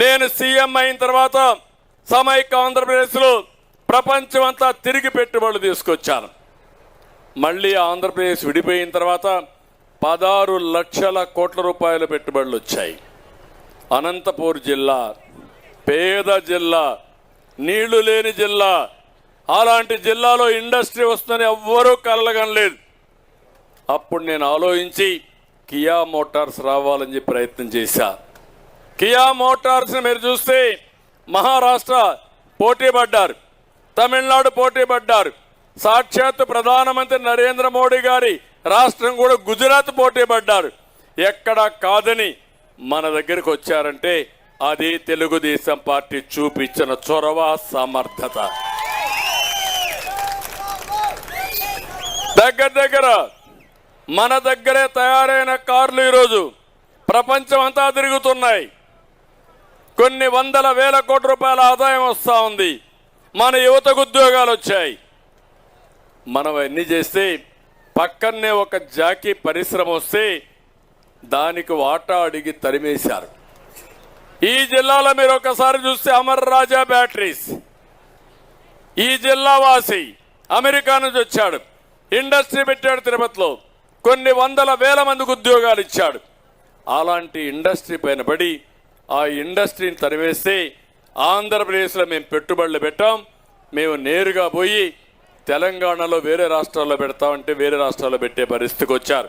నేను సీఎం అయిన తర్వాత సమైక్య ఆంధ్రప్రదేశ్లో ప్రపంచం అంతా తిరిగి పెట్టుబడులు తీసుకొచ్చాను. మళ్ళీ ఆంధ్రప్రదేశ్ విడిపోయిన తర్వాత పదహారు లక్షల కోట్ల రూపాయల పెట్టుబడులు వచ్చాయి. అనంతపూర్ జిల్లా పేద జిల్లా నీళ్ళు లేని జిల్లా అలాంటి జిల్లాలో ఇండస్ట్రీ వస్తుందని ఎవ్వరూ కలగనలేదు అప్పుడు నేను ఆలోచించి కియా మోటార్స్ రావాలని చెప్పి ప్రయత్నం చేశాను కియా మోటార్స్ని మీరు చూస్తే మహారాష్ట్ర పోటీ పడ్డారు తమిళనాడు పోటీ పడ్డారు. సాక్షాత్ ప్రధానమంత్రి నరేంద్ర మోడీ గారి రాష్ట్రం కూడా గుజరాత్ పోటీ పడ్డారు. ఎక్కడా కాదని మన దగ్గరికి వచ్చారంటే అది తెలుగుదేశం పార్టీ చూపించిన చొరవ సమర్థత. దగ్గర దగ్గర మన దగ్గరే తయారైన కార్లు ఈరోజు ప్రపంచం అంతా తిరుగుతున్నాయి. కొన్ని వందల వేల కోట్ల రూపాయల ఆదాయం వస్తూ ఉంది. మన యువతకు ఉద్యోగాలు వచ్చాయి. మనం అన్ని చేస్తే పక్కనే ఒక జాకీ పరిశ్రమ వస్తే దానికి వాటా అడిగి తరిమేశారు. ఈ జిల్లాలో మీరు ఒకసారి చూస్తే అమర్ రాజా బ్యాటరీస్. ఈ జిల్లా వాసి అమెరికా నుంచి వచ్చాడు. ఇండస్ట్రీ పెట్టాడు తిరుపతిలో. కొన్ని వందల వేల మందికి ఉద్యోగాలు ఇచ్చాడు. అలాంటి ఇండస్ట్రీ పైన పడి ఆ ఇండస్ట్రీని తరివేస్తే ఆంధ్రప్రదేశ్లో మేము పెట్టుబడులు పెట్టాం. మేము నేరుగా పోయి తెలంగాణలో వేరే రాష్ట్రాల్లో పెడతామంటే వేరే రాష్ట్రాల్లో పెట్టే పరిస్థితికి వచ్చారు.